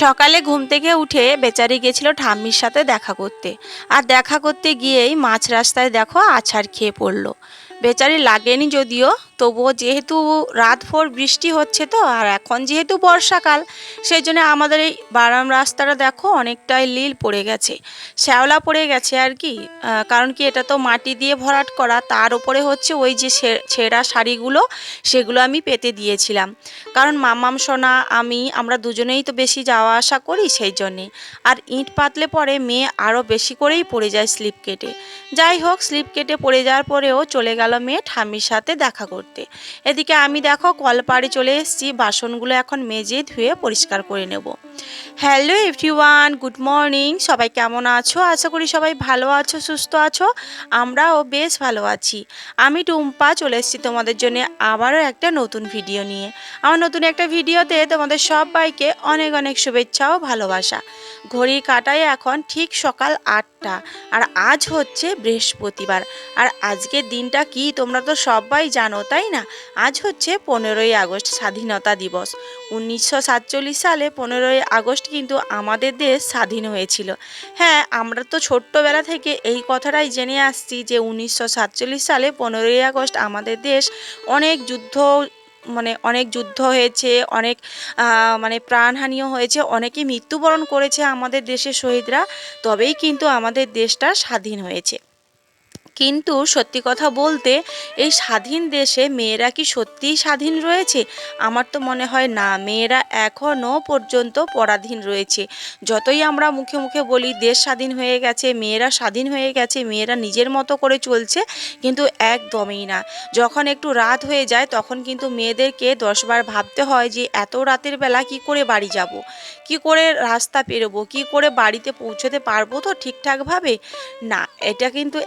সকালে ঘুম থেকে উঠে বেচারি গেছিল ঠাম্মির সাথে দেখা করতে। আর দেখা করতে গিয়েই মাছ রাস্তায় দেখো আছাড় খেয়ে পড়ল। বেচারি লাগেনি যদিও তবুও যেহেতু রাত ভোর বৃষ্টি হচ্ছে তো, আর এখন যেহেতু বর্ষাকাল সেই জন্য আমাদের এই বারাম রাস্তাটা দেখো অনেকটাই লীল পড়ে গেছে, শ্যাওলা পড়ে গেছে আর কি। কারণ কি এটা তো মাটি দিয়ে ভরাট করা, তার উপরে হচ্ছে ওই যে ছেঁড়া শাড়িগুলো, সেগুলো আমি পেতে দিয়েছিলাম। কারণ মামাম, সোনা, আমি, আমরা দুজনেই তো বেশি যাওয়া আসা করি সেই জন্যে আর ইট পাতলে পরে মেয়ে আরও বেশি করেই পড়ে যায় স্লিপ কেটে। যাই হোক, স্লিপ কেটে পড়ে যাওয়ার পরেও চলে গেল মেয়ে ঠাম্মির সাথে দেখা করতে। এদিকে আমি দেখো কলপাড়ে চলে এসেছি বাসনগুলো এখন মেজে ধুয়ে পরিষ্কার করে নেব। Hello everyone, good morning. সবাই কেমন আছো? আশা করি সবাই ভালো আছো, সুস্থ আছো। আমরাও বেশ ভালো আছি। আমি টুম্পা, চলে এসেছি তোমাদের জন্য আবারও একটা নতুন ভিডিও নিয়ে। আমার নতুন একটা ভিডিওতে তোমাদের সবাইকে অনেক অনেক শুভেচ্ছা ও ভালোবাসা। ঘড়ির কাটায় এখন ঠিক সকাল আটটা, আর আজ হচ্ছে বৃহস্পতিবার। আর আজকের দিনটা কি তোমরা তো সবাই জানো, তাই না? আজ হচ্ছে পনেরোই আগস্ট, স্বাধীনতা দিবস। উনিশশো সাতচল্লিশ সালে পনেরোই আগস্ট কিন্তু আমাদের দেশ স্বাধীন হয়েছিল। হ্যাঁ আমরা তো ছোট্টবেলা থেকে এই কথাটাই জেনে আসছি যে উনিশশো সাতচল্লিশ সালে পনেরোই আগস্ট আমাদের দেশ অনেক যুদ্ধ মানে অনেক যুদ্ধ হয়েছে, অনেক মানে প্রাণহানিও হয়েছে, অনেকে মৃত্যুবরণ করেছে আমাদের দেশের শহীদরা, তবেই কিন্তু আমাদের দেশটা স্বাধীন হয়েছে। কিন্তু সত্যি কথা বলতে, এই স্বাধীন দেশে মেয়েরা কি সত্যিই স্বাধীন রয়েছে? আমার তো মনে হয় না, মেয়েরা এখনও পর্যন্ত পরাধীন রয়েছে। যতই আমরা মুখে মুখে বলি, দেশ স্বাধীন হয়ে গেছে, মেয়েরা স্বাধীন হয়ে গেছে, মেয়েরা নিজের মতো করে চলছে, কিন্তু একদমই না। যখন একটু রাত হয়ে যায়, তখন কিন্তু মেয়েদেরকে দশবার ভাবতে হয় যে, এত রাতের বেলা কি করে বাড়ি যাব? কি করে রাস্তা পেরোবো? কি করে বাড়িতে পৌঁছতে পারব তো ঠিকঠাকভাবে? না, এটা কিন্তু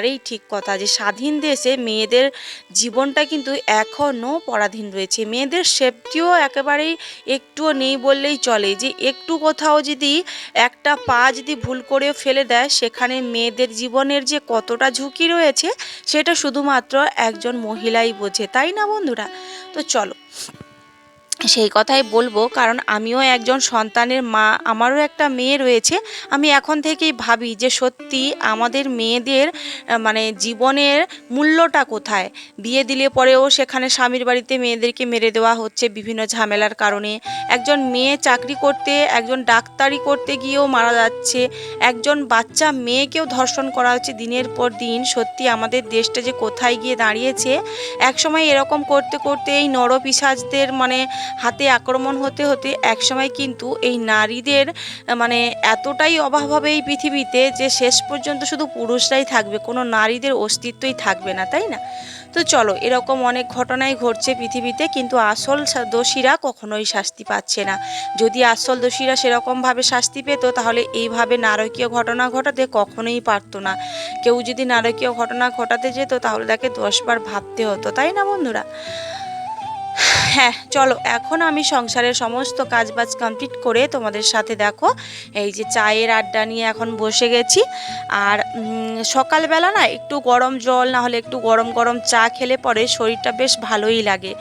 একেবারেই ঠিক কথা যে স্বাধীন দেশে মেয়েদের জীবনটা কিন্তু এখনও পরাধীন রয়েছে। মেয়েদের সেফটিও একেবারেই একটুও নেই বললেই চলে যে একটু কোথাও যদি একটা পা যদি ভুল করে ফেলে দেয়, সেখানে মেয়েদের জীবনের যে কতটা ঝুঁকি রয়েছে, সেটা শুধুমাত্র একজন মহিলাই বোঝে। তাই না বন্ধুরা? তো চলো। সেই কথাই বলব, কারণ আমিও একজন সন্তানের মা, আমারও একটা মেয়ে রয়েছে। আমি এখন থেকেই ভাবি যে সত্যি আমাদের মেয়েদের মানে জীবনের মূল্যটা কোথায়? বিয়ে দিলে পরেও সেখানে স্বামীর বাড়িতে মেয়েদেরকে মেরে দেওয়া হচ্ছে বিভিন্ন ঝামেলার কারণে। একজন মেয়ে চাকরি করতে, একজন ডাক্তারি করতে গিয়েও মারা যাচ্ছে। একজন বাচ্চা মেয়েকেও ধর্ষণ করা হচ্ছে দিনের পর দিন। সত্যি আমাদের দেশটা যে কোথায় গিয়ে দাঁড়িয়েছে, একসময় এরকম করতে করতে এই নরপিসাজদের মানে হাতে আক্রমণ হতে হতে একসময় কিন্তু এই নারীদের মানে এতটাই অভাব হবে এই পৃথিবীতে যে শেষ পর্যন্ত শুধু পুরুষরাই থাকবে, কোনো নারীদের অস্তিত্বই থাকবে না, তাই না? তো চলো, এরকম অনেক ঘটনাই ঘটছে পৃথিবীতে, কিন্তু আসল দোষীরা কখনোই শাস্তি পাচ্ছে না। যদি আসল দোষীরা সেরকমভাবে শাস্তি পেত, তাহলে এইভাবে নারকীয় ঘটনা ঘটাতে কখনোই পারতো না। কেউ যদি নারকীয় ঘটনা ঘটাতে যেত, তাহলে তাকে দশবার ভাবতে হতো, তাই না বন্ধুরা? হ্যাঁ চলো, এখন আমি সংসারের সমস্ত কাজবাজ কমপ্লিট করে তোমাদের সাথে দেখো। এই যে চায়ের আড্ডা নিয়ে এখন বসে গেছি। আর সকালবেলা না একটু গরম জল না হলে একটু গরম গরম চা খেলে পরে শরীরটা বেশ ভালোই লাগে।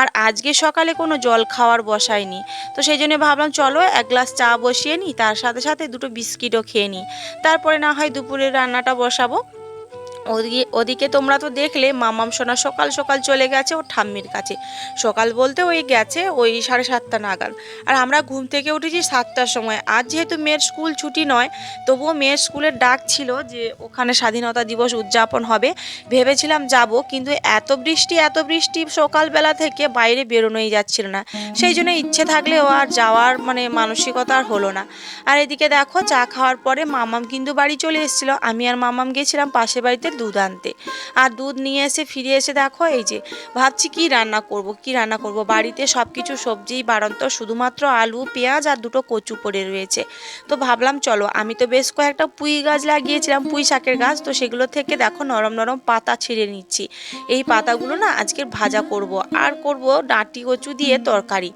আর আজকে সকালে কোনো জল খাওয়ার বসায়নি তো সেই জন্য ভাবলাম, চলো, এক গ্লাস চা বসিয়ে নিই তার সাথে সাথে দুটো বিস্কিটও খেয়ে নিই তারপরে না হয় দুপুরের রান্নাটা বসাবো। ওদিকে ওদিকে তোমরা তো দেখলে, মামাম সোনা সকাল সকাল চলে গেছে ও ঠাম্মির কাছে। সকাল বলতে ওই গেছে ওই সাড়ে সাতটা নাগাদ। আর আমরা ঘুম থেকে উঠেছি সাতটার সময়। আজ যেহেতু মেয়ের স্কুল ছুটি নয়, তবুও মেয়ের স্কুলের ডাক ছিল যে ওখানে স্বাধীনতা দিবস উদযাপন হবে। ভেবেছিলাম যাব, কিন্তু এত বৃষ্টি এত বৃষ্টি সকালবেলা থেকে বাইরে বেরোনোই যাচ্ছিল না। সেই জন্য ইচ্ছে থাকলেও আর যাওয়ার মানে মানসিকতা আর হলো না। আর এদিকে দেখো, চা খাওয়ার পরে মামাম কিন্তু বাড়ি চলে এসেছিল। আমি আর মামাম গেছিলাম পাশের বাড়িতে দুধ আনতে। আর দুধ নিয়ে এসে ফিরে এসে দেখো, এই যে, ভাবছি কি রান্না করব, কি রান্না করব? বাড়িতে সব কিছু সবজিই বাড়ন্ত, শুধুমাত্র আলু, পেঁয়াজ আর দুটো কচু পড়ে রয়েছে। তো ভাবলাম চলো, আমি তো বেশ কয়েকটা পুঁই গাছ লাগিয়েছিলাম, পুঁই শাকের গাছ, তো সেগুলো থেকে দেখো নরম নরম পাতা ছিঁড়ে নিচ্ছি। এই পাতাগুলো না আজকে ভাজা করব, আর করব ডাঁটি কচু দিয়ে তরকারি।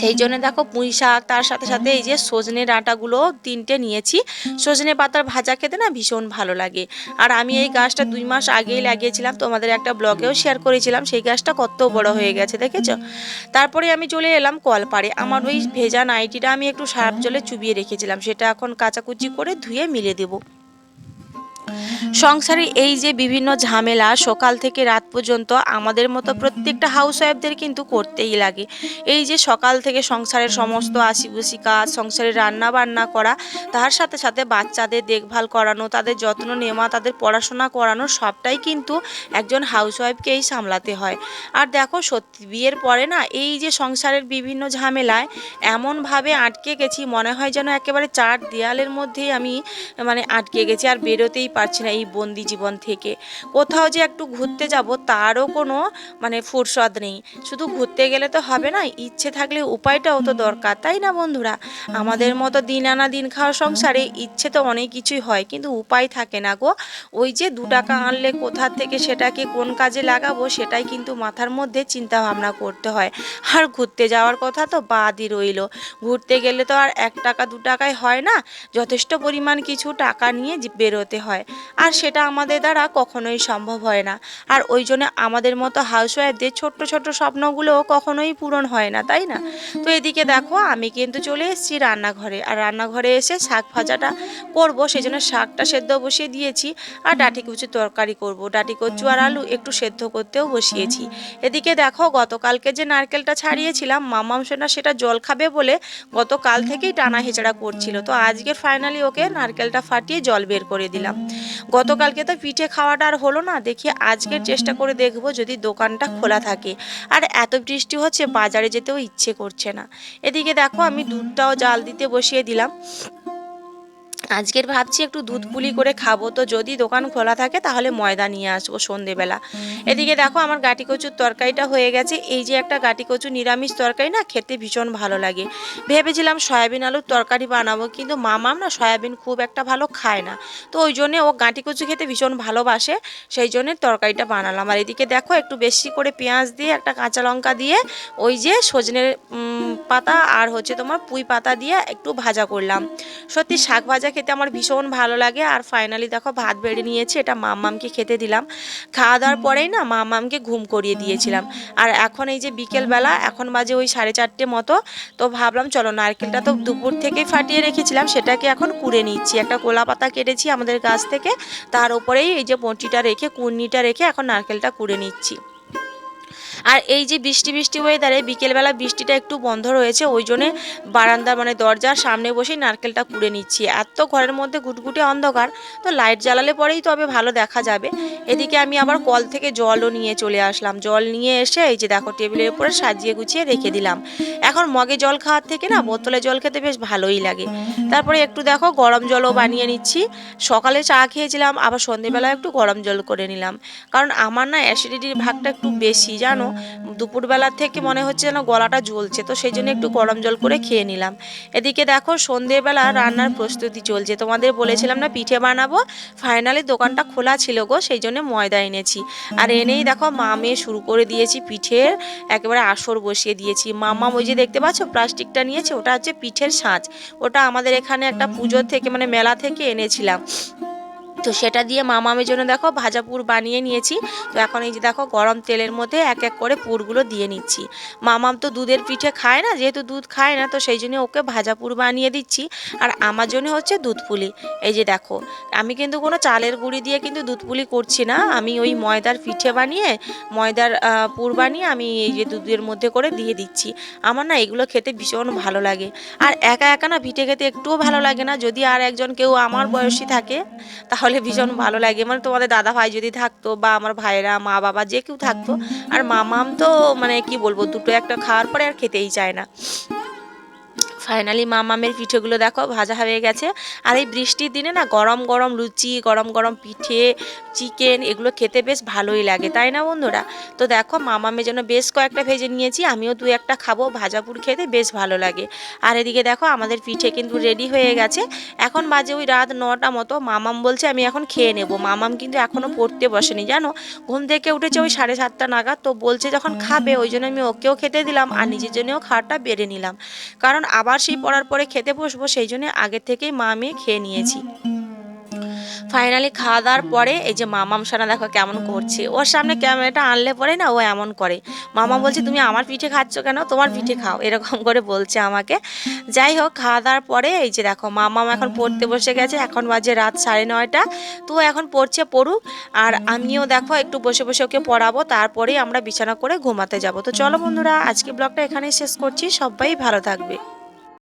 সেই জন্য দেখো পুঁই শাক, তার সাথে সাথে এই যে সজনে ডাঁটাগুলো তিনটে নিয়েছি। সজনে পাতার ভাজা খেতে না ভীষণ ভালো লাগে। আর আমি এই গাছটা দুই মাস আগেই লাগিয়েছিলাম, তোমাদের একটা ব্লগেও শেয়ার করেছিলাম, সেই গাছটা কত বড় হয়ে গেছে, দেখেছ? তারপরে আমি চলে এলাম কলপাড়ে। আমার ওই ভেজা নাইটিটা আমি একটু সার্ফ জলে চুবিয়ে রেখেছিলাম, সেটা এখন কাচাকুচি করে ধুয়ে মিলে দেবো। সংসারে এই যে বিভিন্ন ঝামেলা সকাল থেকে রাত পর্যন্ত আমাদের মতো প্রত্যেকটা হাউস ওয়াইফদের কিন্তু করতেই লাগে। এই যে সকাল থেকে সংসারের সমস্ত আশিবুসি কাজ, সংসারে রান্না বান্না করা, তার সাথে সাথে বাচ্চাদের দেখভাল করানো, তাদের যত্ন নেওয়া, তাদের পড়াশোনা করানো, সবটাই কিন্তু একজন হাউস ওয়াইফকেই সামলাতে হয়। আর দেখো সত্যি, বিয়ের পরে না এই যে সংসারের বিভিন্ন ঝামেলায় এমনভাবে আটকে গেছি, মনে হয় যেন একেবারে চার দেয়ালের মধ্যেই আমি মানে আটকে গেছি, আর বেরোতেই পারছি না এই বন্দি জীবন থেকে। কোথাও যে একটু ঘুরতে যাব তারও কোনো মানে ফুরসদ নেই। শুধু ঘুরতে গেলে তো হবে না, ইচ্ছে থাকলে উপায়টাও তো দরকার, তাই না বন্ধুরা? আমাদের মতো দিন আনা দিন খাওয়া সংসারে ইচ্ছে তো অনেক কিছুই হয়, কিন্তু উপায় থাকে না গো। ওই যে দু টাকা আনলে কোথা থেকে সেটাকে কোন কাজে লাগাবো সেটাই কিন্তু মাথার মধ্যে চিন্তা ভাবনা করতে হয়। আর ঘুরতে যাওয়ার কথা তো বাদই রইল। ঘুরতে গেলে তো আর এক টাকা দু টাকায় হয় না, যথেষ্ট পরিমাণ কিছু টাকা নিয়ে বেরোতে হয়। আর সেটা আমাদের দ্বারা কখনোই সম্ভব হয় না। আর ওই জন্য আমাদের মতো হাউসওয়াইফদের ছোট্ট ছোট্ট স্বপ্নগুলো কখনোই পূরণ হয় না, তাই না? তো এদিকে দেখো, আমি কিন্তু চলে এসেছি রান্নাঘরে। আর রান্নাঘরে এসে শাক ভাজাটা করব সেই জন্য শাকটা সেদ্ধ বসিয়ে দিয়েছি। আর ডাঁটি কুচি তরকারি করব। ডাঁটি কচু আর আলু একটু সেদ্ধ করতেও বসিয়েছি। এদিকে দেখো, গতকালকে যে নারকেলটা ছাড়িয়েছিলাম, মামাম সেটা সেটা জল খাবে বলে গতকাল থেকেই টানা হেঁচড়া করছিল। তো আজকে ফাইনালি ওকে নারকেলটা ফাটিয়ে জল বের করে দিলাম। গতকালকে তো পিঠে খাওয়াটা আর হলো না, দেখি আজকের চেষ্টা করে দেখব যদি দোকানটা খোলা থাকে। আর এত বৃষ্টি হচ্ছে, বাজারে যেতেও ইচ্ছে করছে না। এদিকে দেখো আমি দুধটাও জাল দিতে বসিয়ে দিলাম। আজকের ভাবছি একটু দুধ পুলি করে খাব। তো যদি দোকান খোলা থাকে তাহলে ময়দা নিয়ে আসব সন্ধেবেলা। এদিকে দেখো আমার গাটি কচুর তরকারিটা হয়ে গেছে। এই যে একটা গাটি কচু নিরামিষ তরকারি না, খেতে ভীষণ ভালো লাগে। ভেবেছিলাম সয়াবিন আলুর তরকারি বানাবো, কিন্তু মামাম না সয়াবিন খুব একটা ভালো খায় না। তো ওই জন্যে ও গাঁটি কচু খেতে ভীষণ ভালোবাসে, সেই জন্যে তরকারিটা বানালাম। আর এদিকে দেখো একটু বেশি করে পেঁয়াজ দিয়ে, একটা কাঁচা লঙ্কা দিয়ে, ওই যে সজনের পাতা আর হচ্ছে তোমার পুঁই পাতা দিয়ে একটু ভাজা করলাম। সত্যি শাক ভাজা খেতে আমার ভীষণ ভালো লাগে। আর ফাইনালি দেখো ভাত বেড়ে নিয়েছি এটা মাম্মামকে খেতে দিলাম। খাওয়া দাওয়ার পরেই না মাম্মামকে ঘুম করিয়ে দিয়েছিলাম। আর এখন এই যে বিকেলবেলা এখন বাজে ওই সাড়ে চারটে মতো তো ভাবলাম চলো নারকেলটা তো দুপুর থেকেই ফাটিয়ে রেখেছিলাম সেটাকে এখন কুড়ে নিচ্ছি। একটা কোলা পাতা কেটেছি আমাদের গাছ থেকে তার উপরেই এই যে বঁটিটা রেখে কুর্নিটা রেখে এখন নারকেলটা কুড়ে নিচ্ছি। আর এই যে বৃষ্টি বৃষ্টি ওয়েদারে বিকেলবেলা বৃষ্টিটা একটু বন্ধ রয়েছে, ওই জন্যে বারান্দা মানে দরজার সামনে বসেই নারকেলটা কুড়ে নিচ্ছি। এত ঘরের মধ্যে ঘুটঘুটে অন্ধকার, তো লাইট জ্বালালে পরেই তবে ভালো দেখা যাবে। এদিকে আমি আবার কল থেকে জলও নিয়ে চলে আসলাম। জল নিয়ে এসে এই যে দেখো টেবিলের উপরে সাজিয়ে গুছিয়ে রেখে দিলাম। এখন মগে জল খাওয়ার থেকে না বোতলে জল খেতে বেশ ভালোই লাগে। তারপরে একটু দেখো গরম জলও বানিয়ে নিচ্ছি। সকালে চা খেয়েছিলাম, আবার সন্ধেবেলা একটু গরম জল করে নিলাম। কারণ আমার না অ্যাসিডিটির ভাগটা একটু বেশি, জানো? দুপুরবেলা থেকে মনে হচ্ছে যেন গলাটা জ্বলছে, তো সেই জন্য একটু গরম জল করে খেয়ে নিলাম। এদিকে দেখো সন্ধেবেলা রান্নার প্রস্তুতি চলছে। তোমাদের বলেছিলাম না পিঠে বানাবো, ফাইনালি দোকানটা খোলা ছিল গো, সেই জন্য ময়দা এনেছি। আর এনেই দেখো মা মেয়ে শুরু করে দিয়েছি পিঠের, একেবারে আসর বসিয়ে দিয়েছি। মামা ওই যে দেখতে পাচ্ছ প্লাস্টিকটা নিয়েছে, ওটা হচ্ছে পিঠের সাঁচ ওটা আমাদের এখানে একটা পুজোর থেকে মানে মেলা থেকে এনেছিলাম। তো সেটা দিয়ে মামামের জন্য দেখো ভাজা পুর বানিয়ে নিয়েছি। তো এখন এই যে দেখো গরম তেলের মধ্যে এক এক করে পুরগুলো দিয়ে নিচ্ছি। মামাম তো দুধের পিঠে খায় না, যেহেতু দুধ খায় না, তো সেই জন্য ওকে ভাজা পুর বানিয়ে দিচ্ছি। আর আমার জন্য হচ্ছে দুধ পুলি। এই যে দেখো, আমি কিন্তু কোনো চালের গুঁড়ি দিয়ে কিন্তু দুধ পুলি করছি না। আমি ওই ময়দার পিঠে বানিয়ে, ময়দার পুর বানিয়ে আমি এই যে দুধের মধ্যে করে দিয়ে দিচ্ছি। আমার না এগুলো খেতে ভীষণ ভালো লাগে। আর একা একা না পিঠে খেতে একটুও ভালো লাগে না। যদি আর একজন কেউ আমার বয়সী থাকে, তাহলে ভীষণ ভালো লাগে। মানে তোমাদের দাদা ভাই যদি থাকতো বা আমার ভাইরা মা বাবা যে কেউ থাকতো আর মামাম তো মানে কি বলব দুটো একটা খাওয়ার পরে আর খেতেই চায় না। ফাইনালি মামামের পিঠেগুলো দেখো, ভাজা হয়ে গেছে। আর এই বৃষ্টির দিনে না, গরম গরম লুচি, গরম গরম পিঠে, চিকেন, এগুলো খেতে বেশ ভালোই লাগে, তাই না বন্ধুরা? তো দেখো মামামের জন্য বেশ কয়েকটা ভেজে নিয়েছি, আমিও দু একটা খাব ভাজাপুর খেতে বেশ ভালো লাগে। আর এদিকে দেখো, আমাদের পিঠে কিন্তু রেডি হয়ে গেছে। এখন বাজে ওই রাত নটা মতো মামাম বলছে, আমি এখন খেয়ে নেব। মামাম কিন্তু এখনও পড়তে বসেনি, জানো? ঘুম থেকে উঠেছে ওই সাড়ে সাতটা নাগাদ, তো বলছে যখন খাবে, ওই জন্য আমি ওকেও খেতে দিলাম, আর নিজের জন্যও খাওয়াটা বেড়ে নিলাম। কারণ আবার সেই পড়ার পরে খেতে বসবো সেই জন্য আগে থেকেই মা মেয়ে খেয়ে নিয়েছি। ফাইনালি খাওয়া দাওয়ার পরে এই যে মামাম সানা দেখো কেমন করছে। ওর সামনে ক্যামেরাটা আনলে পরে না ও এমন করে। মামা বলছে তুমি আমার পিঠে খাচ্ছ কেন? তোমার পিঠে খাও। এরকম করে বলছে আমাকে। যাই হোক খাওয়া দাওয়ার পরে এই যে দেখো মামাম এখন পড়তে বসে গেছে। এখন বাজে রাত সাড়ে নয়টা। তো এখন পড়ছে পড়ুক। আর আমিও দেখো একটু বসে বসে ওকে পড়াবো। তারপরেই আমরা বিছানা করে ঘুমাতে যাব। তো চলো বন্ধুরা আজকে ব্লগটা এখানেই শেষ করছি। সবাই ভালো থাকবে।